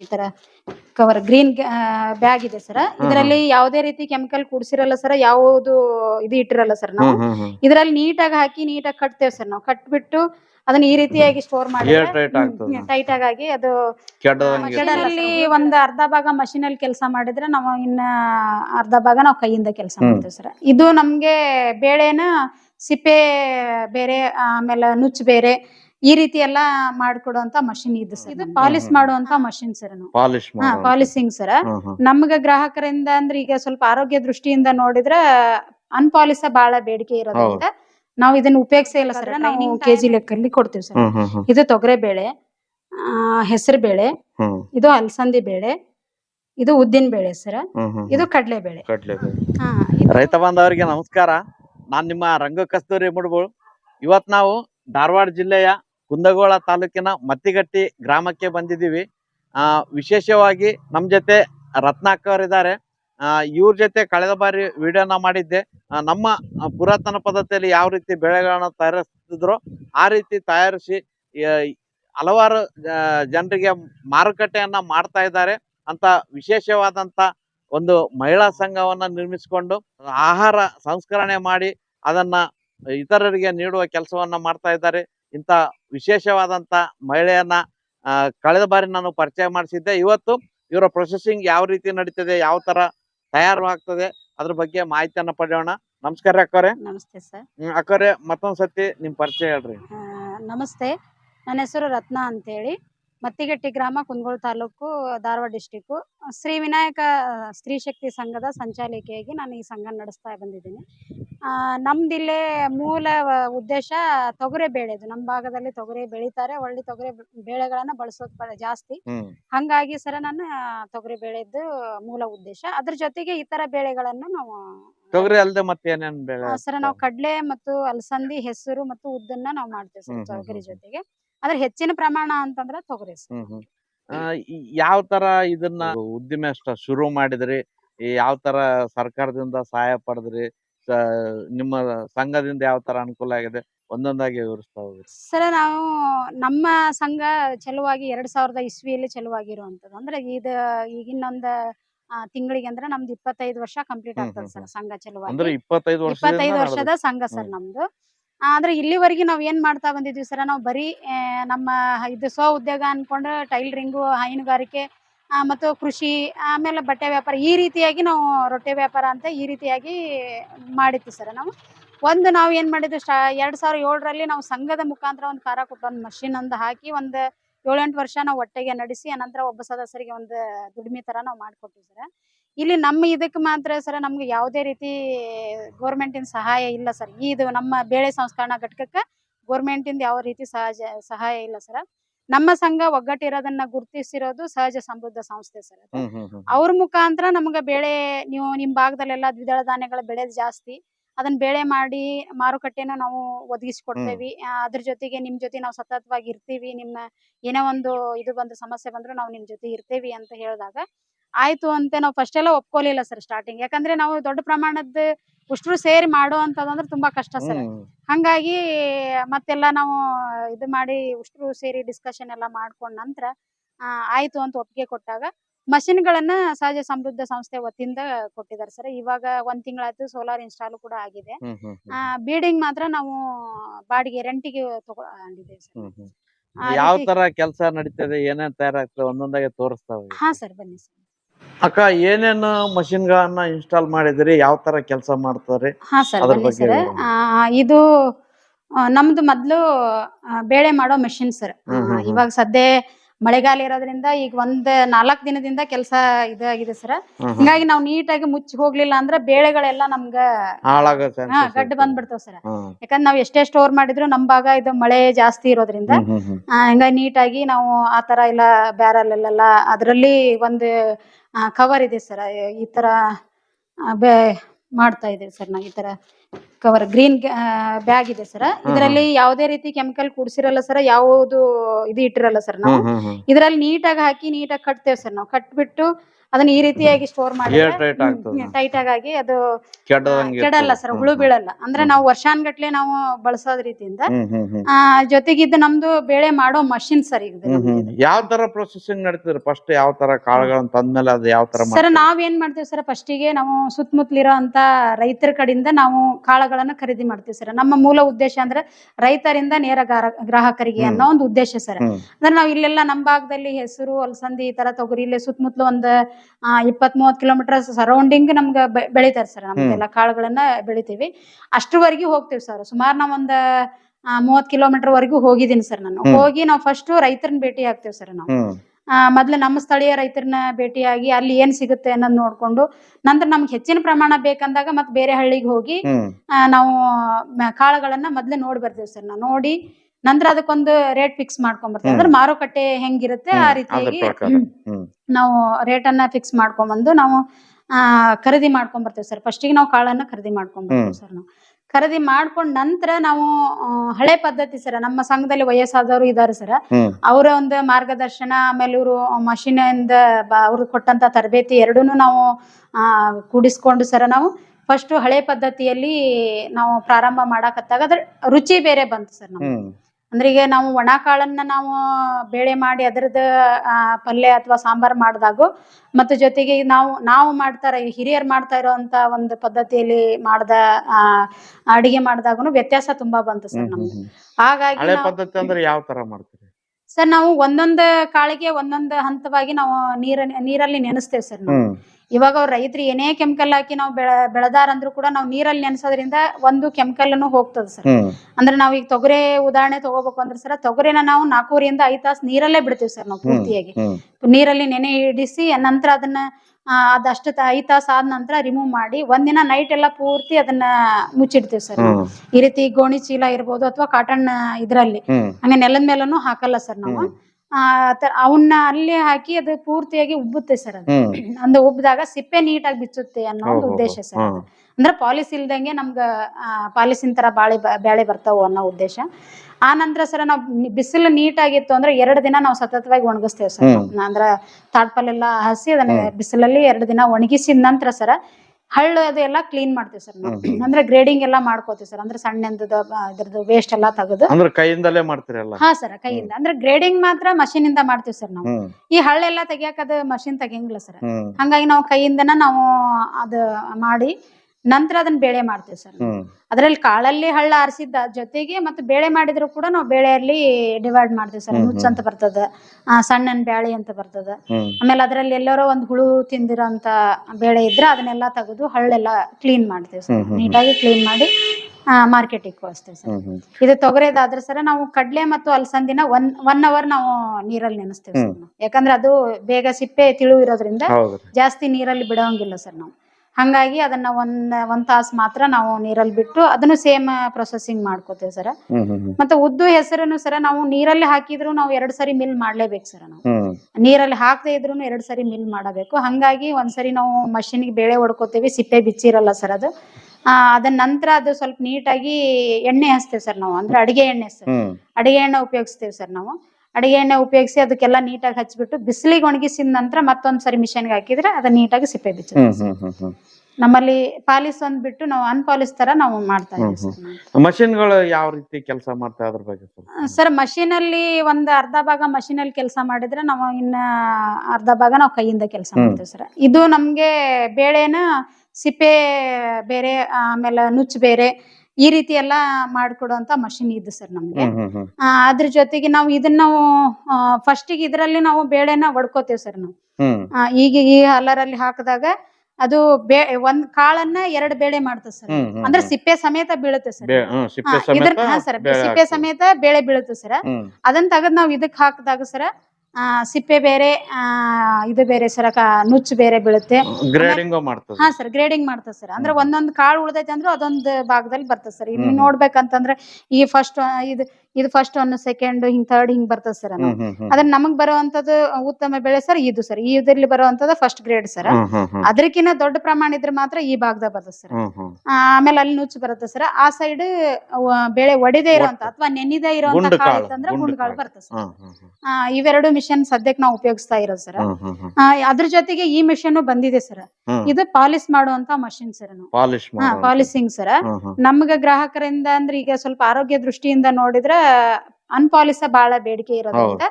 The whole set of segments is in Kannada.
ಈ ತರ ಕವರ್ ಗ್ರೀನ್ ಬ್ಯಾಗ್ ಇದೆ ಸರ್ ಇದರಲ್ಲಿ ಯಾವುದೇ ರೀತಿ ಕೆಮಿಕಲ್ ಕೂಡ್ಸಿರಲ್ಲ ಸರ್ ಯಾವುದು ಇದು ಇಟ್ಟಿರಲ್ಲ ಸರ್ ನಾವು. ಇದರಲ್ಲಿ ನೀಟಾಗಿ ಹಾಕಿ ನೀಟಾಗಿ ಕಟ್ತೇವೆ ಸರ್ ನಾವು. ಕಟ್ಬಿಟ್ಟು ಅದನ್ನ ಈ ರೀತಿಯಾಗಿ ಸ್ಟೋರ್ ಮಾಡಿ ಟೈಟ್ ಆಗಿ ಅದು ಕೆಡದಲ್ಲಿ ಒಂದ್ ಅರ್ಧ ಭಾಗ ಮಷೀನ್ ಅಲ್ಲಿ ಕೆಲಸ ಮಾಡಿದ್ರೆ ನಾವು ಇನ್ನ ಅರ್ಧ ಭಾಗ ನಾವು ಕೈಯಿಂದ ಕೆಲಸ. ಮಾಡ್ತೇವೆ ಸರ್ ಇದು ನಮ್ಗೆ ಬೇಳೆನ ಸಿಪ್ಪೆ ಬೇರೆ ಆಮೇಲೆ ನುಚ್ಚು ಬೇರೆ ಈ ರೀತಿ ಎಲ್ಲ ಮಾಡ್ಕೊಡುವಂತ ಮಷಿನ್ ಇದು ಸರ್ ಇದು ಪಾಲಿಶ್ ಮಾಡುವಂತ ಮಷಿನ್ ಸರ್ ನಾವು ಪಾಲಿಶ್ ಹಾ ಪಾಲಿಸಿಂಗ್ ಸರ್ ನಮ್ಗ ಗ್ರಾಹಕರಿಂದ ಅಂದ್ರೆ ಈಗ ಸ್ವಲ್ಪ ಆರೋಗ್ಯ ದೃಷ್ಟಿಯಿಂದ ನೋಡಿದ್ರ ಅನ್ಪಾಲಿಸ ಬಹಳ ಬೇಡಿಕೆ ಇರೋದ್ರಿಂದ ನಾವು ಇದನ್ನ ಉಪಯೋಗಿಸೇ ಇಲ್ಲ ಸರ್ ನಾವು ಕೆಜಿ ಲೆಕ್ಕಲ್ಲಿ ಕೊಡ್ತೀವಿ ಸರ್ ಇದು ತೊಗರೆ ಬೇಳೆ ಹೆಸರು ಬೇಳೆ ಇದು ಅಲಸಂದಿ ಬೇಳೆ ಇದು ಉದ್ದಿನ ಬೇಳೆ ಸರ್ ಇದು ಕಡಲೆ ಬೇಳೆ ರೈತ ಬಾಂಧವರಿಗೆ ನಮಸ್ಕಾರ. ನಾನ್ ನಿಮ್ಮ ರಂಗ ಕಸ್ತೂರಿ ಮುಡ್ಬೋಳು ಇವತ್ ನಾವು ಧಾರವಾಡ ಜಿಲ್ಲೆಯ ಕುಂದಗೋಳ ತಾಲೂಕಿನ ಮತ್ತಿಗಟ್ಟಿ ಗ್ರಾಮಕ್ಕೆ ಬಂದಿದ್ದೀವಿ. ವಿಶೇಷವಾಗಿ ನಮ್ಮ ಜೊತೆ ರತ್ನಾಕರ್ ಇದ್ದಾರೆ ಇವ್ರ ಜೊತೆ ಕಳೆದ ಬಾರಿ ವಿಡಿಯೋನ ಮಾಡಿದ್ದೆ. ನಮ್ಮ ಪುರಾತನ ಪದ್ಧತಿಯಲ್ಲಿ ಯಾವ ರೀತಿ ಬೆಳೆಗಳನ್ನ ತಯಾರಿಸ್ತಿದ್ರು ಆ ರೀತಿ ತಯಾರಿಸಿ ಹಲವಾರು ಜನರಿಗೆ ಮಾರುಕಟ್ಟೆಯನ್ನ ಮಾಡ್ತಾ ಇದ್ದಾರೆ ಅಂತ ವಿಶೇಷವಾದಂತ ಒಂದು ಮಹಿಳಾ ಸಂಘವನ್ನ ನಿರ್ಮಿಸಿಕೊಂಡು ಆಹಾರ ಸಂಸ್ಕರಣೆ ಮಾಡಿ ಅದನ್ನ ಇತರರಿಗೆ ನೀಡುವ ಕೆಲಸವನ್ನ ಮಾಡ್ತಾ ಇದ್ದಾರೆ. ಇಂಥ ವಿಶೇಷವಾದಂತ ಮಹಿಳೆಯನ್ನ ಕಳೆದ ಬಾರಿ ನಾನು ಪರಿಚಯ ಮಾಡಿಸಿದ್ದೆ. ಇವತ್ತು ಇವರ ಪ್ರೊಸೆಸಿಂಗ್ ಯಾವ ರೀತಿ ನಡೀತದೆ ಯಾವ ತರ ತಯಾರು ಆಗ್ತದೆ ಅದ್ರ ಬಗ್ಗೆ ಮಾಹಿತಿಯನ್ನ ಪಡೆಯೋಣ. ನಮಸ್ಕಾರ ಅಕ್ಕವ್ರೆ. ನಮಸ್ತೆ ಸರ್. ಅಕ್ಕರೆ ಅಕ್ಕವ್ರೆ ಮತ್ತೊಂದ್ ಸತಿ ನಿಮ್ ಪರಿಚಯ ಹೇಳ್ರಿ. ನಮಸ್ತೆ. ನನ್ನ ಹೆಸರು ರತ್ನ ಅಂತೇಳಿ. ಮತ್ತಿಗಟ್ಟಿ ಗ್ರಾಮ ಕುಂದಗೋಳ ತಾಲೂಕು ಧಾರವಾಡ ಡಿಸ್ಟಿಕ್ಕು ಶ್ರೀ ವಿನಾಯಕ ಸ್ತ್ರೀ ಶಕ್ತಿ ಸಂಘದ ಸಂಚಾಲಕಿಯಾಗಿ ನಾನು ಈ ಸಂಘ ನಡೆಸ್ತಾ ಬಂದಿದ್ದೀನಿ. ಆ, ನಮ್ದಿಲ್ಲೇ ಮೂಲ ಉದ್ದೇಶ ತೊಗರೆ ಬೇಳೆದು. ನಮ್ಮ ಭಾಗದಲ್ಲಿ ತೊಗರೆ ಬೆಳಿತಾರೆ. ಒಳ್ಳೆ ತೊಗರೆ ಬೆಳೆಗಳನ್ನ ಬಳಸೋದು ಜಾಸ್ತಿ. ಹಂಗಾಗಿ ಸರ ನಾನು ತೊಗರಿ ಬೆಳೆದು ಮೂಲ ಉದ್ದೇಶ. ಅದ್ರ ಜೊತೆಗೆ ಇತರ ಬೇಳೆಗಳನ್ನು ನಾವು ತೊಗರಿ ಅಲ್ಲದೆ ಮತ್ತೆ ಏನೇನ್ ಬೆಳೆ ಆ, ಸರ ನಾವು ಕಡ್ಲೆ ಮತ್ತು ಅಲಸಂದಿ ಹೆಸರು ಮತ್ತು ಉದ್ದನ್ನ ನಾವು ಮಾಡ್ತೇವೆ ಸರ್ ತೊಗರಿ ಜೊತೆಗೆ. ಆದ್ರೆ ಹೆಚ್ಚಿನ ಪ್ರಮಾಣ ಅಂತಂದ್ರೆ ತೊಗರಿ ಸರ್. ಯಾವ ತರ ಇದನ್ನ ಉದ್ದಿಮೆ ಅಷ್ಟ ಶುರು ಮಾಡಿದ್ರಿ? ಯಾವ ತರ ಸರ್ಕಾರದಿಂದ ಸಹಾಯ ಪಡೆದ್ರಿ? ನಿಮ್ಮ ಸಂಘದಿಂದ ಯಾವ ತರ ಅನುಕೂಲ ಆಗಿದೆ? ಒಂದೊಂದಾಗಿ ವಿವರಿಸ್ತಾ ಹೋಗ್ರಿ. ಸರ್ ನಾವು ನಮ್ಮ ಸಂಘ ಚಲುವಾಗಿ ಎರಡ್ ಸಾವಿರದ ಇಸ್ವಿಯಲ್ಲಿ ಚಲುವಾಗಿರುವಂತದ್ದು ಅಂದ್ರೆ ಇದು ಈಗಿನ್ನೊಂದು ತಿಂಗಳಿಗೆ ಅಂದ್ರೆ ನಮ್ದು ಇಪ್ಪತ್ತೈದು ವರ್ಷ ಕಂಪ್ಲೀಟ್ ಆಗ್ತದೆ ಸರ್ ಸಂಘ ಚಲುವಾಗಿ ಅಂದ್ರೆ ಇಪ್ಪತ್ತೈದು ವರ್ಷದ ಸಂಘ ಸರ್ ನಮ್ದು. ಆದ್ರೆ ಇಲ್ಲಿವರೆಗೆ ನಾವ್ ಏನ್ ಮಾಡ್ತಾ ಬಂದಿದ್ವಿ ಸರ, ನಾವು ಬರೀ ನಮ್ಮ ಇದು ಸ್ವ ಉದ್ಯೋಗ ಅನ್ಕೊಂಡು ಟೈಲರಿಂಗು ಹೈನುಗಾರಿಕೆ ಮತ್ತು ಕೃಷಿ, ಆಮೇಲೆ ಬಟ್ಟೆ ವ್ಯಾಪಾರ, ಈ ರೀತಿಯಾಗಿ ನಾವು ರೊಟ್ಟೆ ವ್ಯಾಪಾರ ಅಂತ ಈ ರೀತಿಯಾಗಿ ಮಾಡಿತ್ತು ಸರ್ ನಾವು. ಒಂದು ನಾವು ಏನು ಮಾಡಿದ್ವಿ, ಸ್ಟಾ, ಎರಡು ಸಾವಿರ ಏಳರಲ್ಲಿ ನಾವು ಸಂಘದ ಮುಖಾಂತರ ಒಂದು ಖಾರ ಕೊಟ್ಟು, ಒಂದು ಮಷಿನ್ ಒಂದು ಹಾಕಿ ಒಂದು ಏಳೆಂಟು ವರ್ಷ ನಾವು ಒಟ್ಟಿಗೆ ನಡೆಸಿ ಆನಂತರ ಒಬ್ಬ ಸದಸ್ಯರಿಗೆ ಒಂದು ದುಡಿಮೆ ತರ ನಾವು ಮಾಡಿಕೊಟ್ಟಿವಿ ಸರ್. ಇಲ್ಲಿ ನಮ್ಮ ಇದಕ್ಕೆ ಮಾತ್ರ ಸರ್ ನಮ್ಗೆ ಯಾವುದೇ ರೀತಿ ಗೌರ್ಮೆಂಟಿನ ಸಹಾಯ ಇಲ್ಲ ಸರ್. ಇದು ನಮ್ಮ ಬೇಳೆ ಸಂಸ್ಕರಣಾ ಘಟಕಕ್ಕೆ ಗೌರ್ಮೆಂಟಿಂದ ಯಾವ ರೀತಿ ಸಹಜ ಸಹಾಯ ಇಲ್ಲ ಸರ್. ನಮ್ಮ ಸಂಘ ಒಗ್ಗಟ್ಟಿರೋದನ್ನ ಗುರುತಿಸಿರೋದು ಸಹಜ ಸಮೃದ್ಧ ಸಂಸ್ಥೆ ಸರ್ ಅವ್ರ ಮುಖಾಂತರ ನಮ್ಗೆ ಬೇಳೆ ನೀವು ನಿಮ್ ಭಾಗದಲ್ಲೆಲ್ಲ ದ್ವಿದಳ ಧಾನ್ಯಗಳ ಬೆಳೆ ಜಾಸ್ತಿ ಅದನ್ನ ಬೇಳೆ ಮಾಡಿ ಮಾರುಕಟ್ಟೆನ ನಾವು ಒದಗಿಸ್ಕೊಡ್ತೇವಿ. ಅದ್ರ ಜೊತೆಗೆ ನಿಮ್ ಜೊತೆ ನಾವು ಸತತವಾಗಿ ಇರ್ತೀವಿ. ನಿಮ್ಮ ಏನೋ ಒಂದು ಇದು ಬಂದು ಸಮಸ್ಯೆ ಬಂದ್ರು ನಾವು ನಿಮ್ ಜೊತೆ ಇರ್ತೇವಿ ಅಂತ ಹೇಳಿದಾಗ ಆಯ್ತು ಅಂತ ನಾವು ಫಸ್ಟ್ ಎಲ್ಲ ಒಪ್ಕೊಲಿಲ್ಲ ಸರ್ ಸ್ಟಾರ್ಟಿಂಗ್ ಯಾಕಂದ್ರೆ ನಾವು ದೊಡ್ಡ ಪ್ರಮಾಣದ ಉಷ್ಟ್ರು ಸೇರಿ ಮಾಡೋ ಅಂತದಂದ್ರೆ ತುಂಬಾ ಕಷ್ಟ ಸರ್. ಹಂಗಾಗಿ ಮತ್ತೆಲ್ಲ ನಾವು ಇದು ಮಾಡಿ ಉಷ್ಟ್ರು ಸೇರಿ ಡಿಸ್ಕಷನ್ ಎಲ್ಲ ಮಾಡ್ಕೊಂಡ್ ನಂತರ ಆಯ್ತು ಅಂತ ಒಪ್ಪಿಗೆ ಕೊಟ್ಟಾಗ ಮಷಿನ್ಗಳನ್ನ ಸಹಜ ಸಮೃದ್ಧ ಸಂಸ್ಥೆ ವತಿಯಿಂದ ಕೊಟ್ಟಿದ್ದಾರೆ ಸರ್ ಇವಾಗ ಒಂದ್ ತಿಂಗಳಾಯ್ತು ಸೋಲಾರ್ ಇನ್ಸ್ಟಾಲ್ ಕೂಡ ಆಗಿದೆ. ಬೀಡಿಂಗ್ ಮಾತ್ರ ನಾವು ಬಾಡಿಗೆ ರೆಂಟಿಗೆ ತಗೊಂಡಿದ್ದೇವೆ ಸರ್ ಯಾವ ತರ ಕೆಲಸ ನಡೀತದೆ ಏನೇನ್ ತಯಾರಾಗ್ತದೆ ಒಂದೊಂದಾಗಿ ತೋರಿಸ್ತಾವೆ ಹಾ ಸರ್ ಬನ್ನಿ ಸರ್ ಅಕ್ಕ ಏನೇನು ಮಷಿನ್ ಗಳನ್ನ ಇನ್ಸ್ಟಾಲ್ ಮಾಡಿದ್ರಿ ಯಾವ ತರ ಕೆಲಸ ಮಾಡ್ತಾರೆ ಹಾ ಸರ್ ಅದ್ರ ಬನ್ನಿ ಬಗ್ಗೆ ಸರ್ ಹೇಳಿ. ಇದು ಆ, ನಮ್ದು ಮೊದ್ಲು ಆ, ಬೇಳೆ ಮಾಡೋ ಮಷಿನ್ ಸರ್ ಹ್ಮ್ ಹ್ಮ್ ಹ್ಮ್. ಇವಾಗ ಸದ್ಯ ಮಳೆಗಾಲ ಇರೋದ್ರಿಂದ ಈಗ ಒಂದ್ ನಾಲ್ಕ್ ದಿನದಿಂದ ಕೆಲಸ ಇದಾಗಿದೆ ಸರ್. ಹಿಂಗಾಗಿ ನಾವು ನೀಟಾಗಿ ಮುಚ್ಚಿ ಹೋಗ್ಲಿಲ್ಲ ಅಂದ್ರೆ ಬೇಳೆಗಳೆಲ್ಲ ನಮ್ಗ ಹಾ ಗಡ್ಡ. ಬಂದ್ಬಿಡ್ತಾವ ಸರ್. ಯಾಕಂದ್ರೆ ನಾವ್ ಎಷ್ಟೇ ಸ್ಟೋರ್ ಮಾಡಿದ್ರು ನಮ್ ಭಾಗ ಇದು ಮಳೆ ಜಾಸ್ತಿ ಇರೋದ್ರಿಂದ ಹಿಂಗಾಗಿ ನೀಟಾಗಿ ನಾವು ಆ ತರ ಎಲ್ಲ ಬ್ಯಾರಲ್ ಎಲ್ಲ ಅದ್ರಲ್ಲಿ ಒಂದ್ ಕವರ್ ಇದೆ ಸರ್ ಈ ತರ ಮಾಡ್ತಾ ಇದೀವಿ ಸರ್ ನಾವು ಈ ತರ ಕವರ್ ಗ್ರೀನ್ ಬ್ಯಾಗ್ ಇದೆ ಸರ್ ಇದರಲ್ಲಿ ಯಾವುದೇ ರೀತಿ ಕೆಮಿಕಲ್ ಕುಡ್ಸಿರಲ್ಲ ಸರ್ ಯಾವುದು ಇದು ಇಟ್ಟಿರಲ್ಲ ಸರ್ ನಾವು. ಇದರಲ್ಲಿ ನೀಟಾಗಿ ಹಾಕಿ ನೀಟಾಗಿ ಕಟ್ತೇವೆ ಸರ್ ನಾವು. ಕಟ್ಬಿಟ್ಟು ಅದನ್ನ ಈ ರೀತಿಯಾಗಿ ಸ್ಟೋರ್ ಮಾಡಿ ಏರ್ ಟೈಟ್ ಆಗಿ ಅದು ಕೆಡಲ್ಲ ಸರ್ ಹುಳು ಬೀಳಲ್ಲ. ಅಂದ್ರೆ ನಾವು ವರ್ಷಾನ್ಗಟ್ಲೆ ನಾವು ಬಳಸೋದ್ ರೀತಿಯಿಂದ ಜೊತೆಗಿದ್ದ ನಮ್ದು ಬೇಳೆ ಮಾಡೋ ಮಷಿನ್ ಸರ್ ಹ್ಮ್ ಯಾವ ತರ ಪ್ರೊಸೆಸಿಂಗ್ ನಡೀತಿದ್ರಿ ಫಸ್ಟ್ ಯಾವ ತರ ಕಾಳುಗಳನ್ನ ತಂದ್ಮೇಲೆ ಅದು ಯಾವ ತರ ಸರ್? ನಾವ್ ಏನ್ ಮಾಡ್ತೀವಿ ಸರ್ ಫಸ್ಟಿಗೆ ನಾವು ಸುತ್ತಮುತ್ತಲಿರೋ ಅಂತ ರೈತರ ಕಡೆಯಿಂದ ನಾವು ಕಾಳುಗಳನ್ನ ಖರೀದಿ ಮಾಡ್ತೀವಿ ಸರ್ ನಮ್ಮ ಮೂಲ ಉದ್ದೇಶ ಅಂದ್ರೆ ರೈತರಿಂದ ನೇರ ಗ್ರಾಹ- ಗ್ರಾಹಕರಿಗೆ ಅನ್ನೋ ಒಂದು ಉದ್ದೇಶ ಸರ್ ಅಂದ್ರೆ ನಾವ್ ಇಲ್ಲೆಲ್ಲ ನಮ್ಮ ಭಾಗದಲ್ಲಿ ಹೆಸರು ಅಲಸಂದಿ ಈ ತರ ತೊಗರಿ ಇಲ್ಲೇ ಸುತ್ತಮುತ್ತಲು ಒಂದ್ ಇಪ್ಪತ್ ಮೂವತ್ ಕಿಲೋಮೀಟರ್ ಸರೌಂಡಿಂಗ್ ನಮ್ಗ ಬೆಳಿತಾರ ಸರ್ ನಮ್ದೆಲ್ಲ ಕಾಳುಗಳನ್ನ ಬೆಳಿತೀವಿ. ಅಷ್ಟರವರೆಗೂ ಹೋಗ್ತೀವಿ ಸರ್ ಸುಮಾರು ನಾವ್ ಒಂದ್ ಮೂವತ್ ಕಿಲೋಮೀಟರ್ ವರೆಗೂ ಹೋಗಿದ್ದೀನಿ ಸರ್ ನಾನು. ಹೋಗಿ ನಾವು ಫಸ್ಟ್ ರೈತರನ್ನ ಭೇಟಿ ಆಗ್ತೇವೆ ಸರ್ ನಾವು. ಮೊದ್ಲು ನಮ್ಮ ಸ್ಥಳೀಯ ರೈತರನ್ನ ಭೇಟಿಯಾಗಿ ಅಲ್ಲಿ ಏನ್ ಸಿಗುತ್ತೆ ಅನ್ನೋದ್ ನೋಡ್ಕೊಂಡು ನಂತರ ನಮ್ಗೆ ಹೆಚ್ಚಿನ ಪ್ರಮಾಣ ಬೇಕಂದಾಗ ಮತ್ತೆ ಬೇರೆ ಹಳ್ಳಿಗೆ ಹೋಗಿ ನಾವು ಕಾಳುಗಳನ್ನ ಮೊದ್ಲು ನೋಡಿ ಬರ್ತೀವಿ ಸರ್ ನಾವು ನೋಡಿ ನಂತರ ಅದಕ್ಕೊಂದು ರೇಟ್ ಫಿಕ್ಸ್ ಮಾಡ್ಕೊಂಡ್ಬರ್ತೀವಿ. ಅಂದ್ರೆ ಮಾರುಕಟ್ಟೆ ಹೆಂಗಿರುತ್ತೆ ಆ ರೀತಿಯಾಗಿ ನಾವು ರೇಟ್ ಅನ್ನ ಫಿಕ್ಸ್ ಮಾಡ್ಕೊಂಡ್ಬಂದು ನಾವು ಆ, ಖರೀದಿ ಮಾಡ್ಕೊಂಡ್ ಬರ್ತೀವಿ ಸರ್ ಫಸ್ಟಿಗೆ ನಾವು ಕಾಳನ್ನ ಖರೀದಿ ಮಾಡ್ಕೊಂಡ್ ಬರ್ತೀವಿ ಸರ್ ನಾವು. ಖರೀದಿ ಮಾಡ್ಕೊಂಡ್ ನಂತರ ನಾವು ಹಳೆ ಪದ್ಧತಿ ಸರ್ ನಮ್ಮ ಸಂಘದಲ್ಲಿ ವಯಸ್ಸಾದವರು ಇದಾರೆ ಸರ್ ಅವರ ಒಂದು ಮಾರ್ಗದರ್ಶನ ಆಮೇಲೆ ಇವರು ಮಷಿನ್ ಇಂದ ಅವ್ರು ಕೊಟ್ಟಂತ ತರಬೇತಿ ಎರಡೂನು ನಾವು ಆ, ಕೂಡಿಸ್ಕೊಂಡು ಸರ ನಾವು. ಫಸ್ಟ್ ಹಳೆ ಪದ್ಧತಿಯಲ್ಲಿ ನಾವು ಪ್ರಾರಂಭ ಮಾಡಾಕತ್ತಾಗ ಅದ್ರ ರುಚಿ ಬೇರೆ ಬಂತು ಸರ್ ನಮ್ಗೆ ಅಂದ್ರೆ ಈಗ ನಾವು ಒಣ ಕಾಳನ್ನ ನಾವು ಬೇಳೆ ಮಾಡಿ ಅದರದ ಪಲ್ಯ ಅಥವಾ ಸಾಂಬಾರ್ ಮಾಡಿದಾಗ ಮತ್ತು ಜೊತೆಗೆ ನಾವು ನಾವು ಮಾಡ್ತಾರ ಹಿರಿಯರು ಮಾಡ್ತಾ ಇರೋಂತ ಒಂದು ಪದ್ಧತಿಯಲ್ಲಿ ಮಾಡ್ದ ಆ, ಅಡಿಗೆ ಮಾಡಿದಾಗೂ ವ್ಯತ್ಯಾಸ ತುಂಬಾ ಬಂತು ಸರ್ ನಮ್ಗೆ ಹಾಗಾಗಿ ಹಳೆ ಪದ್ಧತಿ ಅಂದ್ರೆ ಯಾವ ತರ ಮಾಡ್ತೀರಿ? ಸರ್ ನಾವು ಒಂದೊಂದು ಕಾಳಿಗೆ ಒಂದೊಂದು ಹಂತವಾಗಿ ನಾವು ನೀರ ನೀರಲ್ಲಿ ನೆನೆಸ್ತೇವೆ ಸರ್ ನಾವು. ಇವಾಗ ಅವ್ರ ರೈತರು ಏನೇ ಕೆಮಿಕಲ್ ಹಾಕಿ ನಾವು ಬೆಳ ಬೆಳೆದಾರ ಅಂದ್ರೂ ಕೂಡ ನಾವು ನೀರಲ್ಲಿ ನೆನೆಸೋದ್ರಿಂದ ಒಂದು ಕೆಮಿಕಲ್ ಹೋಗ್ತದೆ ಸರ್. ಅಂದ್ರೆ ನಾವು ಈಗ ತೊಗರೆ ಉದಾಹರಣೆ ತಗೋಬೇಕು ಅಂದ್ರೆ ಸರ್ ತೊಗರಿನ ನಾವು ನಾಲ್ಕೂರಿಂದ ಐದು ತಾಸು ನೀರಲ್ಲೇ ಬಿಡ್ತೀವಿ ಸರ್ ನಾವು ಪೂರ್ತಿಯಾಗಿ. ನೀರಲ್ಲಿ ನೆನೆ ಇಡಿಸಿ ನಂತರ ಅದನ್ನ ಅದಷ್ಟು ಐದ್ ತಾಸು ಆದ ನಂತರ ರಿಮೂವ್ ಮಾಡಿ ಒಂದಿನ ನೈಟ್ ಎಲ್ಲ ಪೂರ್ತಿ ಅದನ್ನ ಮುಚ್ಚಿಡ್ತೀವಿ ಸರ್ ಈ ರೀತಿ ಗೋಣಿ ಚೀಲ ಇರ್ಬೋದು ಅಥವಾ ಕಾಟನ್ ಇದ್ರಲ್ಲಿ. ಹಂಗೆ ನೆಲದ ಮೇಲೂ ಹಾಕಲ್ಲ ಸರ್ ನಾವು. ಅವನ್ನ ಅಲ್ಲಿ ಹಾಕಿ ಅದು ಪೂರ್ತಿಯಾಗಿ ಉಬ್ಬುತ್ತೆ ಸರ್ ಅದು ಅಂದ್ರೆ ಉಬ್ಬಿದಾಗ ಸಿಪ್ಪೆ ನೀಟಾಗಿ ಬಿಚ್ಚುತ್ತೆ ಅನ್ನೋ ಒಂದು ಉದ್ದೇಶ ಸರ್. ಅದು. ಅಂದ್ರೆ ಪಾಲಿಸ್ ಇಲ್ದಂಗೆ ನಮ್ಗ ಪಾಲಿಸಿನ ತರ ಬಾಳೆ ಬ- ಬ್ಯಾಳೆ ಬರ್ತಾವ ಅನ್ನೋ ಉದ್ದೇಶ ಆ ನಂತರ ಸರ್ ನಾವು ಬಿಸಿಲು ನೀಟಾಗಿತ್ತು ಅಂದ್ರೆ ಎರಡು ದಿನ ನಾವು ಸತತವಾಗಿ ಒಣಗಿಸ್ತೇವೆ ಸರ್ ಅಂದ್ರೆ ಅಂದ್ರ ತಾಡ್ಪಲ್ ಎಲ್ಲ ಹಸಿ ಅದನ್ನ. ಬಿಸಿಲಲ್ಲಿ ಎರಡು ದಿನ ಒಣಗಿಸಿದ ನಂತರ ಸರ್ ಹಳ್ಳು ಅದು ಎಲ್ಲ ಕ್ಲೀನ್ ಮಾಡ್ತೀವಿ ಸರ್ ನಾವು. ಅಂದ್ರೆ ಗ್ರೇಡಿಂಗ್ ಎಲ್ಲ ಮಾಡ್ಕೋತೀವಿ ಸರ್ ಅಂದ್ರೆ ಸಣ್ಣಂದದ ಇದ್ರದ್ದು ವೇಸ್ಟ್ ಎಲ್ಲ ತೆಗೆದು. ಅಂದ್ರೆ ಕೈಯಿಂದಲೇ ಮಾಡ್ತೀರಲ್ಲ ಹಾ ಸರ್ ಕೈಯಿಂದ. ಅಂದ್ರೆ ಗ್ರೇಡಿಂಗ್ ಮಾತ್ರ ಮಷೀನ್ ಇಂದ ಮಾಡ್ತೀವಿ ಸರ್ ನಾವು. ಈ ಹಳ್ಳೆಲ್ಲ ತೆಗಿಯಕ್ ಅದು ಮಷಿನ್ ತೆಗಿಯಂಗಿಲ್ಲ ಸರ್ ಹಂಗಾಗಿ ನಾವು ಕೈಯಿಂದನ ನಾವು ಅದು ಮಾಡಿ ನಂತರ ಅದನ್ನ ಬೇಳೆ ಮಾಡ್ತೇವೆ ಸರ್. ಅದ್ರಲ್ಲಿ ಕಾಳಲ್ಲಿ ಹಳ್ಳ ಆರಿಸಿದ್ದ ಜೊತೆಗೆ ಮತ್ತೆ ಬೇಳೆ ಮಾಡಿದ್ರು ಕೂಡ ನಾವು ಬೇಳೆಯಲ್ಲಿ ಡಿವೈಡ್ ಮಾಡ್ತೇವೆ ಸರ್. ಹ್ಮ್. ಅಂತ ಬರ್ತದ. ಸಣ್ಣನ್ ಬ್ಯಾಳಿ ಅಂತ ಬರ್ತದ. ಆಮೇಲೆ ಅದ್ರಲ್ಲಿ ಎಲ್ಲಾರೋ ಒಂದ್ ಹುಳು ತಿಂದಿರೋಂತ ಬೇಳೆ ಇದ್ರೆ ಅದನ್ನೆಲ್ಲ ತೆಗೆದು ಹಳ್ಳೆಲ್ಲ ಕ್ಲೀನ್ ಮಾಡ್ತೇವೆ ಸರ್. ನೀಟಾಗಿ ಕ್ಲೀನ್ ಮಾಡಿ ಮಾರ್ಕೆಟಿಗೆ ಕಳಿಸ್ತೇವೆ ಸರ್. ಇದು ತೊಗರಿದಾದ್ರೆ ಸರ ನಾವು ಕಡ್ಲೆ ಮತ್ತು ಅಲಸಂದಿನ ಒನ್ ಒನ್ ಅವರ್ ನಾವು ನೀರಲ್ಲಿ ನೆನೆಸ್ತೇವೆ ಸರ್ ಯಾಕಂದ್ರೆ ಅದು ಬೇಗ ಸಿಪ್ಪೆ ತಿಳು ಇರೋದ್ರಿಂದ ಜಾಸ್ತಿ ನೀರಲ್ಲಿ ಬಿಡೋಂಗಿಲ್ಲ ಸರ್ ನಾವು. ಹಂಗಾಗಿ ಅದನ್ನ ಒಂದ್ ಒಂದ್ ತಾಸ್ ಮಾತ್ರ ನಾವು ನೀರಲ್ಲಿ ಬಿಟ್ಟು ಅದನ್ನು ಸೇಮ್ ಪ್ರೊಸೆಸಿಂಗ್ ಮಾಡ್ಕೋತೇವೆ ಸರ್. ಮತ್ತೆ ಉದ್ದು ಹೆಸರನ್ನು ಸರ ನಾವು ನೀರಲ್ಲಿ ಹಾಕಿದ್ರು ನಾವು ಎರಡ್ ಸರಿ ಮಿಲ್ ಮಾಡ್ಲೇಬೇಕು ಸರ್ ನಾವು. ನೀರಲ್ಲಿ ಹಾಕದೇ ಇದ್ರು ಎರಡ್ ಸರಿ ಮಿಲ್ ಮಾಡಬೇಕು. ಹಂಗಾಗಿ ಒಂದ್ಸರಿ ನಾವು ಮಷಿನ್ಗೆ ಬೇಳೆ ಹೊಡ್ಕೋತೇವಿ ಸಿಪ್ಪೆ ಬಿಚ್ಚಿರಲ್ಲ ಸರ್ ಅದು. ಆ, ಅದನ್ನ ನಂತರ ಅದು ಸ್ವಲ್ಪ ನೀಟಾಗಿ ಎಣ್ಣೆ ಹಚ್ತೇವೆ ಸರ್ ನಾವು. ಅಂದ್ರೆ ಅಡಿಗೆ ಎಣ್ಣೆ ಸರ್. ಅಡಿಗೆ ಎಣ್ಣೆ ಉಪಯೋಗಿಸ್ತೇವೆ ಸರ್ ನಾವು. ಅಡಿಗೆ ಎಣ್ಣೆ ಉಪಯೋಗಿಸಿ ಅದಕ್ಕೆಲ್ಲ ನೀಟಾಗಿ ಹಚ್ಬಿಟ್ಟು ಬಿಸಿಲಿಗೆ ಒಣಗಿಸಿದ ನಂತರ ಮತ್ತೊಂದ್ ಸರಿ ಮಿಷನ್ಗೆ ಹಾಕಿದ್ರೆ ಅದನ್ನ ನೀಟಾಗಿ ಸಿಪ್ಪೆ ಬಿಚ್ಚ ನಮ್ಮಲ್ಲಿ ಪಾಲಿಸ್ ಅಂದ್ಬಿಟ್ಟು ನಾವು ಅನ್ಪಾಲಿಸ್ ತರ ನಾವು ಮಾಡ್ತಾ ಇದ್ದೀವಿ ಸರ್. ಮಷಿನ್ ಮಷಿನ್ಗಳು ಯಾವ ರೀತಿ ಕೆಲಸ ಮಾಡ್ತಾ ಅದ್ರ ಬಗ್ಗೆ ಸರ್ ಮಷೀನ್ ಅಲ್ಲಿ ಒಂದ್ ಅರ್ಧ ಭಾಗ ಮಷೀನ್ ಅಲ್ಲಿ ಕೆಲಸ ಮಾಡಿದ್ರೆ ನಾವು ಇನ್ನ ಅರ್ಧ ಭಾಗ ನಾವು ಕೈಯಿಂದ ಕೆಲಸ ಮಾಡ್ತೀವಿ ಸರ್. ಇದು ನಮ್ಗೆ ಬೇಳೆನ ಸಿಪ್ಪೆ ಬೇರೆ ಆಮೇಲೆ ನುಚ್ಚು ಬೇರೆ ಈ ರೀತಿ ಎಲ್ಲ ಮಾಡ್ಕೊಡುವಂತ ಮಷಿನ್ ಇದು ಸರ್ ನಮ್ಗೆ. ಅದ್ರ ಜೊತೆಗೆ ನಾವು ಇದನ್ನ ನಾವು ಫಸ್ಟಿಗೆ ಇದರಲ್ಲಿ ನಾವು ಬೇಳೆನ ಒಡ್ಕೋತೇವೆ ಸರ್ ನಾವು. ಈಗ ಈ ಹಲ್ಲರಲ್ಲಿ ಹಾಕಿದಾಗ ಅದು ಬೇ ಒಂದ್ ಕಾಳನ್ನ ಎರಡ್ ಬೇಳೆ ಮಾಡ್ತದೆ ಸರ್ ಅಂದ್ರೆ ಸಿಪ್ಪೆ ಸಮೇತ ಬೀಳುತ್ತೆ ಸರ್ ಇದ್ರ ಹಾ ಸರ್ ಸಿಪ್ಪೆ. ಸಮೇತ ಬೇಳೆ ಬೀಳುತ್ತೆ ಸರ್ ಅದನ್ ಅದನ್ನ ತೆಗೆದ್ ನಾವು ಇದಕ್ ಹಾಕಿದಾಗ ಸರ್ ಸಿಪ್ಪೆ ಬೇರೆ ಇದು ಬೇರೆ ಸರ್ ನುಚ್ಚು ಬೇರೆ ಬೀಳುತ್ತೆ. ಗ್ರೇಡಿಂಗು ಹಾ ಸರ್ ಗ್ರೇಡಿಂಗ್ ಮಾಡ್ತದೆ ಸರ್. ಅಂದ್ರೆ ಒಂದೊಂದು ಕಾಳು ಉಳಿದೈತೆ ಅಂದ್ರೆ ಅದೊಂದು ಭಾಗದಲ್ಲಿ ಬರ್ತದೆ ಸರ್. ಇಲ್ಲಿ. ನೋಡ್ಬೇಕಂತಂದ್ರೆ ಈ ಫಸ್ಟ್ ಇದು ಇದು ಫಸ್ಟ್ ಒನ್ ಸೆಕೆಂಡ್ ಹಿಂಗ್ ಥರ್ಡ್ ಹಿಂಗ್ ಬರ್ತದೆ ಸರ್ ಅದ್ರ ನಮಗ್ ಬರುವಂತದ್ದು ಉತ್ತಮ ಬೆಳೆ ಸರ್ ಇದು ಸರ್ ಇದ್ರಲ್ಲಿ ಬರುವಂತದ್ದು ಫಸ್ಟ್ ಗ್ರೇಡ್ ಸರ್ ಅದಕ್ಕಿಂತ ದೊಡ್ಡ ಪ್ರಮಾಣ ಇದ್ರೆ ಮಾತ್ರ ಈ ಭಾಗದಾಗ ಬರ್ತದೆ ಸರ್ ಆಮೇಲೆ ಅಲ್ಲಿ ನುಚ್ಚು ಬರುತ್ತೆ ಸರ್ ಆ ಸೈಡ್ ಬೆಳೆ ಒಡೆದೇ ಇರುವಂತ ಅಥವಾ ನೆನಿದೇ ಇರುವಂತ ಕಾಳು ಅಂತಂದ್ರೆ ಇತ್ತಂದ್ರೆ ಗುಂಡು ಗುಂಡುಗಳು ಕಾಳು. ಬರ್ತದೆ ಸರ್ ಇವೆರಡು ಮಿಷನ್ ಸದ್ಯಕ್ಕೆ ನಾವು ಉಪಯೋಗಿಸ್ತಾ ಇರೋದು ಸರ್ ಅದ್ರ ಜೊತೆಗೆ ಈ ಮಿಷನ್ ಬಂದಿದೆ ಸರ್ ಇದು ಪಾಲಿಶ್ ಮಾಡುವಂತ ಮಷಿನ್ ಸರ್ ನಾವು ಪಾಲಿಶ್ ಹಾ ಪಾಲಿಸಿಂಗ್ ಸರ್ ನಮ್ಗ ಗ್ರಾಹಕರಿಂದ ಅಂದ್ರೆ ಈಗ ಸ್ವಲ್ಪ ಆರೋಗ್ಯ ದೃಷ್ಟಿಯಿಂದ ನೋಡಿದ್ರೆ ಅನ್ಪಾಲಿಸ ಬಹಳ ಬೇಡಿಕೆ ಇರೋದ್ರಿಂದ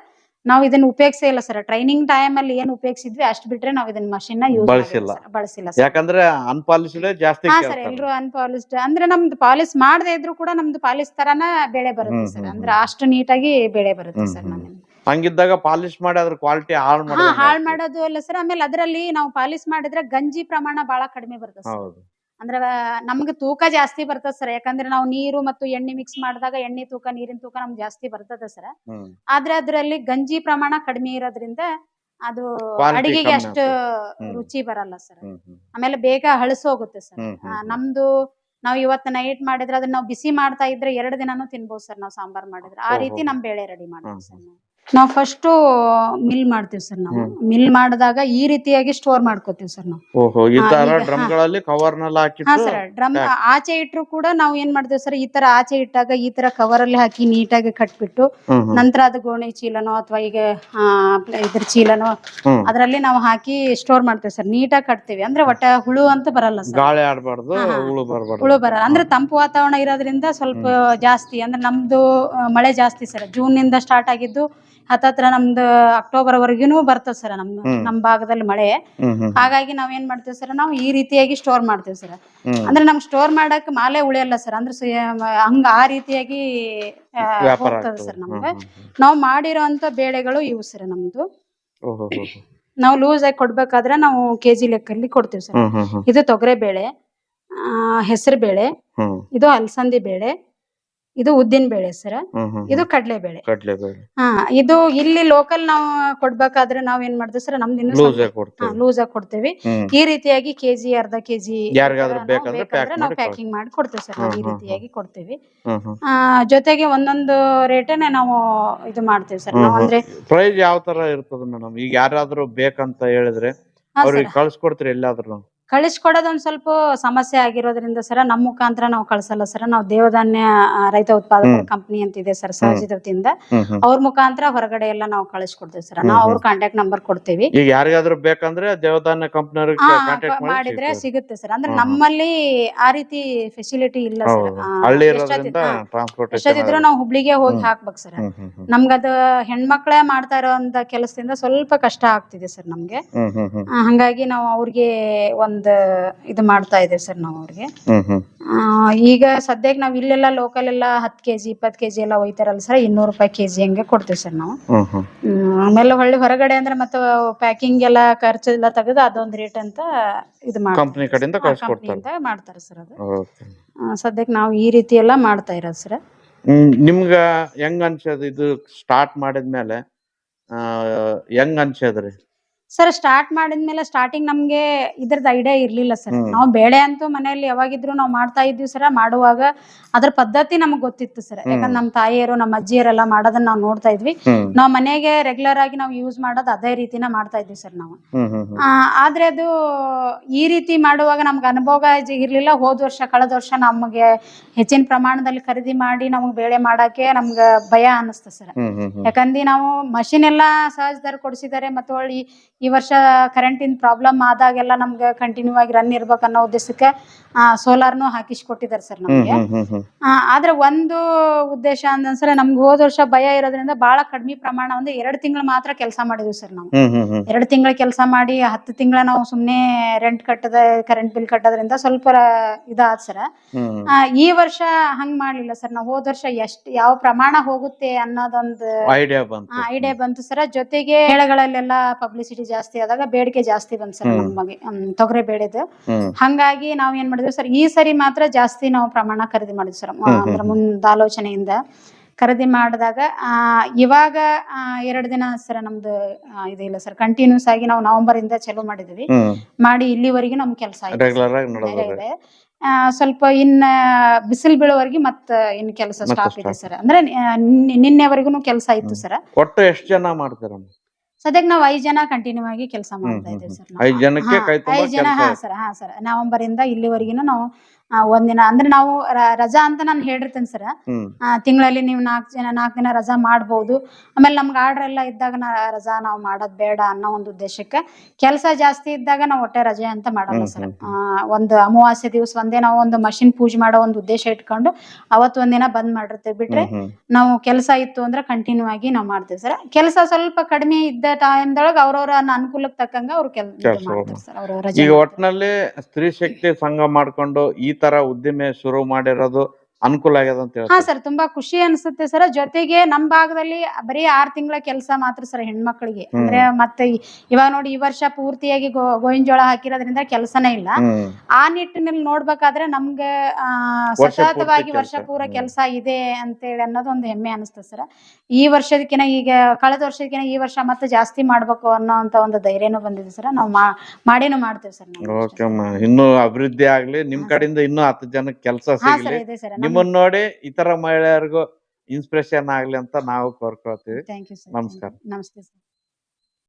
ನಾವು ಇದನ್ನ ಉಪಯೋಗಿಸೇ ಇಲ್ಲ ಸರ್. ಟ್ರೈನಿಂಗ್ ಟೈಮ್ ಅಲ್ಲಿ ಏನ್ ಉಪಯೋಗಿಸಿದ್ವಿ ಅಷ್ಟ್ ಬಿಟ್ರೆ ನಾವು ಇದನ್ನ ಮಷಿನ್ನ ಯೂಸ್ ಬಳಸಿಲ್ಲ. ಬಳಸಿಲ್ಲ sir. ಯಾಕಂದ್ರೆ ಅನ್ಪಾಲಿಶ್ಡ್ ಜಾಸ್ತಿ ಹಾ ಸರ್. ಎಲ್ರು ಅನ್ಪಾಲಿಸ್ಡ್ ಅಂದ್ರೆ ನಮ್ದು ಪಾಲಿಸ್ ಮಾಡದೇ ಇದ್ರು ಕೂಡ ನಮ್ದು ಪಾಲಿಸ್ ತರಾನ ಬೆಳೆ ಬರುತ್ತೆ ಸರ್. ಅಂದ್ರೆ ಅಷ್ಟು ನೀಟಾಗಿ ಬೆಳೆ ಬರುತ್ತೆ ಸರ್. ನಮ್ಮಿಂದ ಹಂಗಿದ್ದಾಗ ಪಾಲಿಶ್ ಮಾಡಿ ಅದ್ರ ಕ್ವಾಲಿಟಿ ಹಾಳು ಹಾ ಮಾಡೋದು ಹಾಳ್ ಮಾಡೋದು ಅಲ್ಲ ಸರ್. ಆಮೇಲೆ ಅದರಲ್ಲಿ ನಾವು ಪಾಲಿಶ್ ಮಾಡಿದ್ರೆ ಗಂಜಿ ಪ್ರಮಾಣ ಬಹಳ ಕಡಿಮೆ ಬರುತ್ತೆ ಸರ್. ಹೌದು. ಅಂದ್ರೆ ನಮ್ಗೆ ತೂಕ ಜಾಸ್ತಿ ಬರ್ತದ ಸರ್ ಯಾಕಂದ್ರೆ ನಾವು ನೀರು ಮತ್ತು ಎಣ್ಣೆ ಮಿಕ್ಸ್ ಮಾಡಿದಾಗ ಎಣ್ಣೆ ತೂಕ ನೀರಿನ ತೂಕ ನಮ್ಗೆ ಜಾಸ್ತಿ ಬರ್ತದ ಸರ್ ಆದ್ರೆ ಅದರಲ್ಲಿ ಗಂಜಿ ಪ್ರಮಾಣ ಕಡಿಮೆ ಇರೋದ್ರಿಂದ ಅದು ಅಡಿಗೆಗೆ ಅಷ್ಟು ರುಚಿ ಬರಲ್ಲ ಸರ್ ಆಮೇಲೆ ಬೇಗ ಹಳಸೋಗುತ್ತೆ ಸರ್ ನಮ್ದು ನಾವು ಇವತ್ತು ನೈಟ್ ಮಾಡಿದ್ರೆ ಅದನ್ನ ನಾವು ಬಿಸಿ ಮಾಡ್ತಾ ಇದ್ರೆ ಎರಡು ದಿನಾನು ತಿನ್ಬೋದು ಸರ್ ನಾವು ಸಾಂಬಾರ್ ಮಾಡಿದ್ರೆ. ಆ ರೀತಿ ನಮ್ ಬೇಳೆ ರೆಡಿ ಮಾಡ್ತೀವಿ ಸರ್ ನಾವು. ನಾವು ಫಸ್ಟ್ ಮಿಲ್ ಮಾಡ್ತೀವಿ ಸರ್ ನಾವು. ಮಿಲ್ ಮಾಡಿದಾಗ ಈ ರೀತಿಯಾಗಿ ಸ್ಟೋರ್ ಮಾಡ್ಕೋತೀವಿ ಸರ್ ನಾವು. ಓಹೋ ಈ ಹಾ, ತರ. ಡ್ರಮ್ಗಳಲ್ಲಿ ಕವರ್ ನೆಲ್ಲ ಹಾ ಹಾಕಿಟ್ಟು ಸರ್ ಡ್ರಮ್ ಆಚೆ ಇಟ್ಟರು ಕೂಡ ನಾವು ಏನ್ ಮಾಡ್ತೀವಿ ಸರ್ ಈ ತರ ಆಚೆ ಇಟ್ಟಾಗ ಈ ತರ ಕವರ್ ಅಲ್ಲಿ ಹಾಕಿ ನೀಟಾಗಿ ಕಟ್ಬಿಟ್ಟು ಹ್ಮ್ ಹ್ಮ್. ನಂತರ ಅದು ಗೋಣಿ ಚೀಲನೋ ಅಥವಾ ಈಗ ಆ, ಪ್ಲ- ಇದ್ರ ಚೀಲನೋ ಹ್ಮ್. ಅದರಲ್ಲಿ ನಾವು ಹಾಕಿ ಸ್ಟೋರ್ ಮಾಡ್ತೇವೆ ಸರ್ ನೀಟಾಗಿ ಕಟ್ತೀವಿ. ಅಂದ್ರೆ ಒಟ್ಟ ಹುಳು ಅಂತ ಬರಲ್ಲ ಸರ್ ಗಾಳಿ ಆಡ್ಬಾರ್ದು ಹಾ, ಹಾ. ಹುಳು ಬರ್ಬಾರ್ದು. ಹುಳು ಬರಲ್ಲ. ಅಂದ್ರೆ ತಂಪು ವಾತಾವರಣ ಇರೋದ್ರಿಂದ ಸ್ವಲ್ಪ ಜಾಸ್ತಿ. ಅಂದ್ರೆ ನಮ್ದು ಆ, ಮಳೆ ಜಾಸ್ತಿ ಸರ್ ಜೂನ್ನಿಂದ ಸ್ಟಾರ್ಟ್ ಆಗಿದ್ದು ಹತ್ತತ್ರ ನಮ್ದು ಅಕ್ಟೋಬರ್ ವರೆಗೂ ಬರ್ತದ ಸರ್ ನಮ್. ನಮ್ ಭಾಗದಲ್ಲಿ ಮಳೆ. ಹಾಗಾಗಿ ನಾವ್ ಏನ್ ಮಾಡ್ತೇವೆ ಸರ್ ನಾವು ಈ ರೀತಿಯಾಗಿ ಸ್ಟೋರ್ ಮಾಡ್ತೇವೆ ಸರ್. ಅಂದ್ರ ನಮ್ ಸ್ಟೋರ್ ಮಾಡಕ್ ಮಾಲೆ ಉಳಿಯಲ್ಲ ಸರ್ ಅಂದ್ರೆ ಹಂಗ ಆ ರೀತಿಯಾಗಿ ಹೋಗ್ತದ ಸರ್ ನಮ್ಗೆ. ನಾವು ಮಾಡಿರೋಂತ ಬೇಳೆಗಳು ಇವು ಸರ್ ನಮ್ದು. ನಾವು ಲೂಸ್ ಆಗಿ ಕೊಡ್ಬೇಕಾದ್ರೆ ನಾವು ಕೆಜಿ ಲೆಕ್ಕಲ್ಲಿ ಕೊಡ್ತೀವಿ ಸರ್. ಇದು ತೊಗರೆ ಬೇಳೆ ಹೆಸರು ಬೇಳೆ ಇದು ಅಲಸಂದಿ ಬೇಳೆ ಇದು ಉದ್ದಿನ ಬೇಳೆ ಸರ್ ಇದು ಕಡಲೆ ಬೇಳೆ. ಕಡ್ಲೆಬೇಳೆ. ಹಾ ಇದು ಇಲ್ಲಿ ಲೋಕಲ್ ನಾವು ಕೊಡ್ಬೇಕಾದ್ರೆ ನಾವ್ ಏನ್ ಮಾಡ್ತೀವಿ ಸರ್ ನಮ್ದು ಲೂಸ್ ಆಗಿ ಕೊಡ್ತೇವೆ. ಲೂಸ್ ಆಗಿ ಕೊಡ್ತೇವಿ. ಈ ರೀತಿಯಾಗಿ ಕೆಜಿ ಅರ್ಧ ಕೆಜಿ ಯಾರಿಗಾದ್ರೂ ಬೇಕಾದ್ರೆ pack ನಾವು ಮಾಡಿ ಪ್ಯಾಕಿಂಗ್ ಮಾಡಿ ಕೊಡ್ತೇವೆ ಸರ್ ಈ ರೀತಿಯಾಗಿ ಕೊಡ್ತೇವಿ. ಆ, ಜೊತೆಗೆ ಒಂದೊಂದು ರೇಟನ್ನೇ ನಾವು ಇದು ಮಾಡ್ತೇವೆ ಸರ್ ನಾವು ಅಂದ್ರೆ ಪ್ರೈಸ್ ಯಾವ ತರ ಇರ್ತದೆ ಮೇಡಮ್ ಈಗ ಯಾರಾದ್ರೂ ಬೇಕಂತ ಹೇಳಿದ್ರೆ ಅವ್ರಿಗೆ ಕಳ್ಸಿ ಕೊಡ್ತೀರಿ ಎಲ್ಲಾದ್ರೂ ಕಳಿಸ್ಕೊಡೋದು ಒಂದ್ ಸ್ವಲ್ಪ ಸಮಸ್ಯೆ ಆಗಿರೋದ್ರಿಂದ ಸರ್ ನಮ್ಮ ಮುಖಾಂತರ ನಾವು ಕಳ್ಸಲ್ಲ ಸರ್. ನಾವು ದೇವಧಾನ್ಯ ರೈತ ಉತ್ಪಾದಕ. ಕಂಪನಿ ಅಂತ ಇದೆ ಸರ್ ಸಹಜದ ವತಿಯಿಂದ ಅವ್ರ ಮುಖಾಂತರ ಹೊರಗಡೆ ಎಲ್ಲ ನಾವು ಕಳಿಸ್ಕೊಡ್ತೇವೆ ಸರ್. ನಾವು. ಅವ್ರ ಕಾಂಟ್ಯಾಕ್ಟ್ ನಂಬರ್ ಕೊಡ್ತೇವಿ. ಈಗ ಯಾರಿಗಾದ್ರೂ ಬೇಕಂದ್ರೆ ದೇವಧಾನ್ಯ ಕಂಪ್ನಿ ಮಾಡಿದ್ರೆ ಸಿಗುತ್ತೆ ಸರ್. ಅಂದ್ರೆ. ನಮ್ಮಲ್ಲಿ ಆ ರೀತಿ ಫೆಸಿಲಿಟಿ ಇಲ್ಲ ಸರ್. ಎಷ್ಟೊತ್ತಿದ್ರು ನಾವು ಹುಬ್ಳಿಗೆ ಹೋಗಿ. ಹಾಕ್ಬೇಕು ಸರ್. ನಮ್ಗದ ಹೆಣ್ಮಕ್ಳೇ ಮಾಡ್ತಾ ಇರೋ ಕೆಲಸದಿಂದ ಸ್ವಲ್ಪ ಕಷ್ಟ ಆಗ್ತಿದೆ ಸರ್ ನಮ್ಗೆ. ಹಂಗಾಗಿ ನಾವು ಅವ್ರಿಗೆ ಒಂದ್ ಇದು ಮಾಡ್ತಾ ಇದ್ದೇವೆ ಸರ್ ನಾವು ಅವ್ರಿಗೆ. ಹ್ಮ್ ಹ್ಮ್. ಆ, ಈಗ ಸದ್ಯಕ್ಕೆ ನಾವು ಇಲ್ಲೆಲ್ಲ ಲೋಕಲ್ ಎಲ್ಲ ಹತ್ತು ಕೆಜಿ ಇಪ್ಪತ್ತು ಕೆಜಿ ಎಲ್ಲ ಒಯ್ತಾರಲ್ಲ ಸರ್ ಇನ್ನೂರು ರೂಪಾಯಿ ಕೆಜಿ ಹಂಗೆ ಕೊಡ್ತೀವಿ ಸರ್ ನಾವು. ಹ್ಮ್ ಹ್ಮ್. ಹ್ಮ್, ಆಮೇಲೆ ಹೊಳ್ಳಿ ಹೊರಗಡೆ ಅಂದ್ರೆ ಮತ್ತೆ ಪ್ಯಾಕಿಂಗ್ ಎಲ್ಲ ಖರ್ಚು ಎಲ್ಲ ತೆಗೆದು ಅದೊಂದ್ ರೇಟ್ ಅಂತ ಇದು ಮಾಡ್ತಾರೆ ಕಂಪ್ನಿ ಕಡೆಯಿಂದ ಹಾ, ಕಳ್ಸ್ಕೊಡ್ತಾರೆ ಕಂಪ್ನಿಯಿಂದ ಮಾಡ್ತಾರೆ ಸರ್ ಅದು. ಓಕೆ ಆ, ಸದ್ಯಕ್ಕೆ ನಾವು ಈ ರೀತಿ ಎಲ್ಲ ಮಾಡ್ತಾ ಇರೋದು ಸರ್. ಹ್ಮ್ ನಿಮ್ಗ ಹೆಂಗ್ ಅನ್ಸೋದು ಇದು ಸ್ಟಾರ್ಟ್ ಮಾಡಿದ್ಮೇಲೆ? ಆ ಹೆಂಗ್ ಅನ್ಸದ್ರಿ? ಸರ್ ಸ್ಟಾರ್ಟ್ ಮಾಡಿದ್ಮೇಲೆ ಸ್ಟಾರ್ಟಿಂಗ್ ನಮ್ಗೆ ಇದ್ರದ್ದು ಐಡಿಯಾ ಇರ್ಲಿಲ್ಲ ಸರ್. ನಾವು ಬೇಳೆ ಅಂತೂ ಮನೆಯಲ್ಲಿ ಯಾವಾಗಿದ್ರು ನಾವು ಮಾಡ್ತಾ ಇದ್ವಿ ಸರ್ ಮಾಡುವಾಗ ಅದ್ರ ಪದ್ಧತಿ ನಮಗ್ ಗೊತ್ತಿತ್ತು ಸರ್. ಯಾಕಂದ್ರೆ ನಮ್ಮ ತಾಯಿಯರು ನಮ್ಮ ಅಜ್ಜಿಯರೆಲ್ಲ ಮಾಡೋದನ್ನ ನಾವು ನೋಡ್ತಾ ಇದ್ವಿ. ನಾವು ಮನೆಗೆ ರೆಗ್ಯುಲರ್ ಆಗಿ ನಾವು ಯೂಸ್ ಮಾಡೋದು ಅದೇ ರೀತಿನ ಮಾಡ್ತಾ ಇದ್ವಿ ಸರ್ ನಾವು. ಆದ್ರೆ ಅದು ಈ ರೀತಿ ಮಾಡುವಾಗ ನಮ್ಗೆ ಅನುಭವ ಇರ್ಲಿಲ್ಲ. ಹೋದ ವರ್ಷ ಕಳೆದ ವರ್ಷ ನಮಗೆ ಹೆಚ್ಚಿನ ಪ್ರಮಾಣದಲ್ಲಿ ಖರೀದಿ ಮಾಡಿ ನಮಗೆ ಬೇಳೆ ಮಾಡಕ್ಕೆ ನಮ್ಗೆ ಭಯ ಅನಿಸ್ತ ಸರ್ ಯಾಕಂದ್ರೆ ನಾವು ಮಷಿನ್ ಎಲ್ಲಾ ಸಹಜ ದರ ಕೊಡಿಸಿದ್ದಾರೆ ಮತ್ತೆ ಹೊಳ್ಳಿ ಈ ವರ್ಷ ಕರೆಂಟಿನ ಪ್ರಾಬ್ಲಮ್ ಆದಾಗೆಲ್ಲ ನಮ್ಗೆ ಕಂಟಿನ್ಯೂ ಆಗಿ ರನ್ ಇರ್ಬೇಕು ಅನ್ನೋ ಉದ್ದೇಶಕ್ಕೆ ಸೋಲಾರ್ನು ಹಾಕಿಸ್ಕೊಟ್ಟಿದ್ದಾರೆ ಸರ್ ನಮಗೆ. ಆದ್ರೆ ಒಂದು ಉದ್ದೇಶ ಅಂದ್ರೆ ನಮ್ಗೆ ಹೋದ ವರ್ಷ ಭಯ ಇರೋದ್ರಿಂದ ಬಹಳ ಕಡಿಮೆ ಪ್ರಮಾಣ ಒಂದು ಎರಡು ತಿಂಗಳು ಮಾತ್ರ ಕೆಲಸ ಮಾಡಿದ್ವಿ ಸರ್ ನಾವು. ಎರಡು ತಿಂಗಳ ಕೆಲಸ ಮಾಡಿ ಹತ್ತು ತಿಂಗಳ ನಾವು ಸುಮ್ನೆ ರೆಂಟ್ ಕಟ್ಟದ ಕರೆಂಟ್ ಬಿಲ್ ಕಟ್ಟೋದ್ರಿಂದ ಸ್ವಲ್ಪ ಇದಾದ ಸರ್ ಈ ವರ್ಷ ಹಂಗ್ ಮಾಡ್ಲಿಲ್ಲ ಸರ್ ನಾವು ಹೋದ ವರ್ಷ ಎಷ್ಟು ಯಾವ ಪ್ರಮಾಣ ಹೋಗುತ್ತೆ ಅನ್ನೋದೊಂದು ಐಡಿಯಾ ಬಂತು. ಐಡಿಯಾ ಬಂತು ಸರ್ ಜೊತೆಗೆ ಮೇಳಗಳಲ್ಲೆಲ್ಲ ಪಬ್ಲಿಸಿಟಿ ಜಾಸ್ತಿ ಆದಾಗ ಬೇಡಿಕೆ ಜಾಸ್ತಿ ಬಂತು ಸರ್. ನಮಗೆ ತೊಗರೆ ಬೇಳೆದು ಹಂಗಾಗಿ ನಾವ್ ಏನ್ ಮಾಡಿದ್ವಿ ಸರ್ ಈ ಸರಿ ಮಾತ್ರ ಜಾಸ್ತಿ ನಾವು ಪ್ರಮಾಣ ಖರೀದಿ ಮಾಡಿದ್ವಿ ಸರ್. ಅದ್ರ. ಮುಂದಾಲೋಚನೆಯಿಂದ ಖರೀದಿ ಮಾಡಿದಾಗ ಆ ಇವಾಗ ಎರಡು ದಿನ ಸರ್ ನಮ್ದು ಇದು ಇಲ್ಲ ಸರ್. ಕಂಟಿನ್ಯೂಸ್ ಆಗಿ ನಾವು ನವೆಂಬರ್ ಇಂದ ಚಾಲೂ ಮಾಡಿದ್ವಿ. ಮಾಡಿ ಇಲ್ಲಿವರೆಗೂ ನಮ್ ಕೆಲಸ ಇದೆ. ಸ್ವಲ್ಪ ಇನ್ನ ಬಿಸಿಲು ಬೀಳೋವರೆಗೆ ಮತ್ತ ಇನ್ ಕೆಲಸ ಸ್ಟಾಪ್ ಇದೆ. ಸರ್. ಅಂದ್ರೆ ನಿನ್ನೆವರೆಗೂ ಕೆಲಸ ಇತ್ತು. ಸರ್. ಒಟ್ಟು ಎಷ್ಟು ಜನ ಮಾಡ್ತೀರಮ್ಮ ಸದ್ಯಕ್ಕೆ ನಾವು ಐದ್ ಜನ ಕಂಟಿನ್ಯೂ ಆಗಿ ಕೆಲಸ ಮಾಡ್ತಾ ಇದ್ದೇವೆ ಸರ್ ಐದ್ ಜನಕ್ಕೆ ಕೈ ತುಂಬಾ ಐದ್ ಜನ ಹಾ. ಸರ್ ಹಾ ಸರ್. ನವೆಂಬರ್ ಇಂದ ಇಲ್ಲಿವರೆಗಿನ ನಾವು ಒಂದಿನ ಅಂದ್ರೆ ನಾವು ರ- ರಜಾ ಅಂತ ನಾನು ಹೇಳಿರ್ತೇನೆ ಸರ್. ಹ್ಮ್. ತಿಂಗಳಲ್ಲಿ ನೀವು ನಾಲ್ಕು ಜನ ನಾಲ್ಕು ದಿನ ರಜಾ ಮಾಡ್ಬೋದು. ಆಮೇಲೆ ನಮ್ಗೆ ಆರ್ಡರ್ ಎಲ್ಲ ಇದ್ದಾಗ ನಾ ರಜಾ ನಾವು ಮಾಡೋದ್ ಬೇಡ ಅನ್ನೋ ಒಂದು ಉದ್ದೇಶಕ್ಕೆ ಕೆಲಸ ಜಾಸ್ತಿ ಇದ್ದಾಗ ನಾವು ಒಟ್ಟೆ ರಜೆ ಅಂತ ಮಾಡಲ್ಲ ಸರ್. ಹ್ಮ್, ಒಂದು ಅಮಾವಾಸ್ಯೆ ದಿವಸ ಒಂದೇ ನಾವು ಒಂದು ಮಷಿನ್ ಪೂಜೆ ಮಾಡೋ ಒಂದು ಉದ್ದೇಶ ಇಟ್ಕೊಂಡು ಅವತ್ತು ಒಂದಿನ ಬಂದ್ ಮಾಡಿರ್ತೇವೆ. ಬಿಟ್ರೆ ಹ್ಮ್, ಹ್ಮ್. ನಾವು ಕೆಲಸ ಇತ್ತು ಅಂದ್ರೆ ಕಂಟಿನ್ಯೂ ಆಗಿ ನಾವು ಮಾಡ್ತೇವೆ ಸರ್. ಕೆಲಸ ಸ್ವಲ್ಪ ಕಡಿಮೆ ಇದ್ದ ಟೈಮ್ದೊಳಗೆ ಅವ್ರವ್ರ ಅನುಕೂಲಕ್ಕೆ ತಕ್ಕಂಗ ಅವ್ರು ಕೆಲಸ ಕೆಲ್ಸ ಮಾಡ್ತಾರೆ ಸರ್ ಅವ್ರ ಈಗ ರಜೆ ಮಾಡ್ತಾರೆ. ಒಟ್ನಲ್ಲಿ ಸ್ತ್ರೀ ಶಕ್ತಿ ಸಂಘ ಮಾಡ್ಕೊಂಡು ಈ ತರ ಉದ್ದಿಮೆ ಶುರು ಮಾಡಿರೋದು ಅನುಕೂಲ ಆಗ್ಯದ ಅಂತ ಹಾ ಹೇಳ್ತಾರೆ ಸರ್ ತುಂಬಾ ಖುಷಿ ಅನ್ಸುತ್ತೆ ಸರ್. ಜೊತೆಗೆ ನಮ್ ಭಾಗದಲ್ಲಿ ಬರೀ ಆರ್ ತಿಂಗಳ ಕೆಲಸ ಮಾತ್ರ ಸರ್ ಹೆಣ್ಮಕ್ಳಿಗೆ. ಹ್ಮ್. ಅಂದ್ರೆ ಮತ್ತೆ ಇವಾಗ ನೋಡಿ ಈ ವರ್ಷ ಪೂರ್ತಿಯಾಗಿ ಗೋ ಗೋವಿನ ಜೋಳ ಹಾಕಿರೋದ್ರಿಂದ ಕೆಲಸನೇ ಇಲ್ಲ. ಹ್ಮ್. ಆ ನಿಟ್ಟಿನಲ್ಲಿ ನೋಡ್ಬೇಕಾದ್ರೆ ನಮ್ಗೆ ಆ, ವರ್ಷ ಪೂರ್ತಿ ಸತತವಾಗಿ ಕೆಲ್ಸ. ವರ್ಷ ಪೂರ ಹ್ಮ್. ಕೆಲಸ ಇದೆ ಅಂತೇಳಿ ಅನ್ನೋದು ಒಂದು ಹೆಮ್ಮೆ ಅನಿಸ್ತದೆ ಸರ್. ಈ ವರ್ಷದಕ್ಕಿನ ಈಗ ಕಳೆದ ವರ್ಷದಕ್ಕಿನ ಈ ವರ್ಷ ಮತ್ತೆ ಜಾಸ್ತಿ ಮಾಡ್ಬೇಕು ಅನ್ನೋ ಅಂತ ಒಂದು ಧೈರ್ಯನೂ ಬಂದಿದೆ ಸರ್. ನಾವು ಮಾ- ಮಾಡೇನು ಮಾಡ್ತೇವೆ ಸರ್ ಇನ್ನು ಓಕೆ ಅಮ್ಮ. ಇನ್ನೂ ಅಭಿವೃದ್ಧಿ ಆಗ್ಲಿ ನಿಮ್ ಕಡೆಯಿಂದ ಇನ್ನೂ ಹತ್ತು ಜನಕ್ಕೆ ಕೆಲಸ ಹಾ ಸರ್ ಸಿಗ್ಲಿ. ಇದೆ ಸರ್. ನಿಮ್ಮನ್ನ ನೋಡಿ ಇತರ ಮಹಿಳೆಯರಿಗೂ ಇನ್ಸ್ಪಿರೇಷನ್ ಆಗ್ಲಿ ಅಂತ ನಾವು ಕೋರ್ಕೊಳ್ತೀವಿ. ನಮಸ್ಕಾರ. ನಮಸ್ತೆ ಸರ್